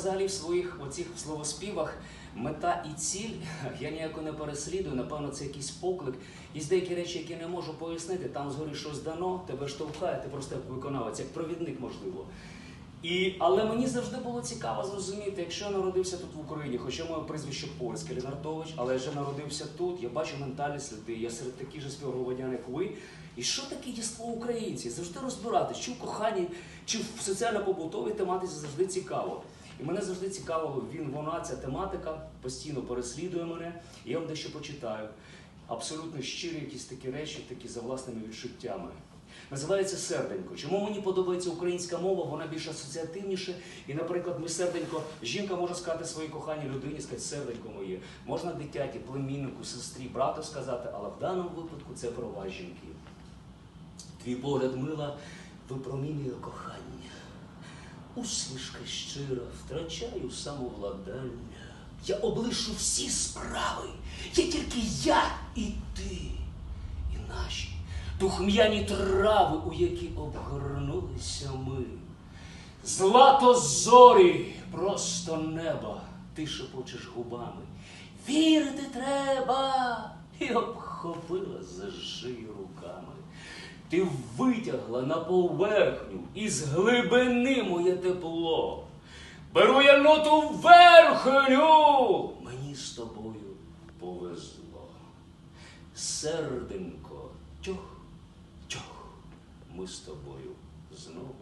взагалі в своїх оцих словоспівах мета і ціль я ніяко не переслідую, напевно, це якийсь поклик. Є деякі речі, які не можу пояснити. Там згорі щось дано, тебе штовхає, ти просто як виконавець, як провідник, можливо. І, але мені завжди було цікаво зрозуміти, якщо я народився тут в Україні, хоча моє прізвище польське Лінартович, але я вже народився тут, я бачу ментальність людей, я серед таких же співгромадян, як ви. І що таке дійство українці? Завжди розбиратись, чи в коханні, чи в соціально-побутовій тематиці завжди цікаво. І мене завжди цікавило, він, вона, ця тематика постійно переслідує мене. Я вам дещо почитаю. Абсолютно щирі якісь такі речі, такі за власними відчуттями. Називається серденько. Чому мені подобається українська мова? Вона більш асоціативніша. І, наприклад, ми серденько, жінка може сказати своїй коханій людині, сказати серденько моє. Можна дитяті, племіннику, сестрі, брату сказати, але в даному випадку це про вас, жінки. Твій погляд мила випромінює кохання. Усмішка щира, втрачаю самовладання. Я облишу всі справи. Є тільки я і ти, і наші духм'яні трави, у які обгорнулися ми. Злато зорі, просто неба, ти шепочеш губами. Вірити треба, і обхопила за руками. Ти витягла на поверхню із глибини моє тепло. Беру я ноту верхню, мені з тобою повезло. Серденько, тьох, тьох, ми з тобою знову